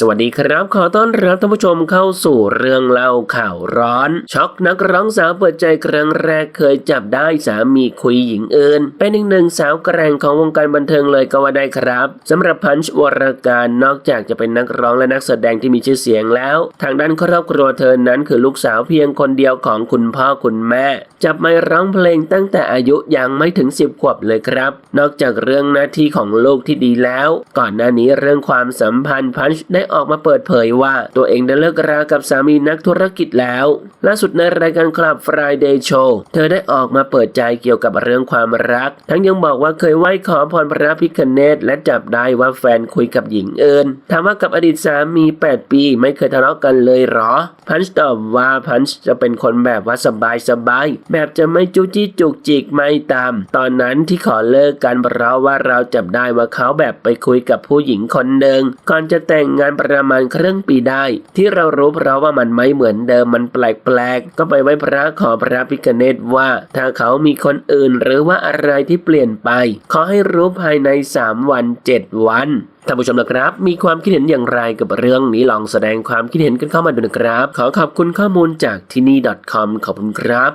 สวัสดีครับ ขอต้อนรับท่านผู้ชมเข้าสู่เรื่องเล่าข่าวร้อน ช็อกนักร้องสาวเปิดใจครั้งแรกเคยจับได้สามีคุยหญิงอื่น เป็นอีกหนึ่งสาวแกร่งของวงการบันเทิงเลยก็ว่าได้ครับสำหรับพันช์วรการนอกจากจะเป็นนักร้องและนักแสดงที่มีชื่อเสียงแล้ว ทางด้านครอบครัวเธอนั้นคือลูกสาวเพียงคนเดียวของคุณพ่อคุณแม่ จับไมค์ร้องเพลงตั้งแต่อายุยังไม่ถึง 10 ขวบเลยครับ นอกจากเรื่องหน้าที่ของลูกที่ดีแล้ว ก่อนหน้านี้เรื่องความสัมพันธ์พันช์ได้ออกมาเปิดเผยว่าตัวเองได้เลิกรากับสามีนักธุรกิจแล้ว ล่าสุดในรายการคลับ Friday Show เธอได้ออกมาเปิดใจเกี่ยวกับเรื่องความรัก ทั้งยังบอกว่าเคยไหว้ขอพรพระพิคเนตและจับได้ว่าแฟนคุยกับหญิงอื่นถามว่ากับอดีตสามี 8 ปี ไม่เคยทะเลาะกันเลยหรอ พันช์ตอบว่าพันช์จะเป็นคนแบบว่าสบายสบายๆแบบจะไม่จุจี้จุกจิกไม่ตาม ตอนนั้นที่ขอเลิกกันเพราะว่าเราจับได้ว่าเขาแบบไปคุยกับผู้หญิงคนหนึ่งก่อนจะแต่งงานประมาณครึ่งปีได้ ที่เรารู้เพราะว่ามันไม่เหมือนเดิมมันแปลกๆก็ไปไหว้พระขอพระพิคเนตว่า ถ้าเขามีคนอื่นหรือว่าอะไรที่เปลี่ยนไป ขอให้รู้ภายใน 3 วัน 7 วันท่านผู้ชมนะครับ มีความคิดเห็นอย่างไรกับเรื่องนี้ลองแสดงความคิดเห็นกันเข้ามาดูนะครับ ขอขอบคุณข้อมูลจากที่นี่ .com ขอบคุณครับ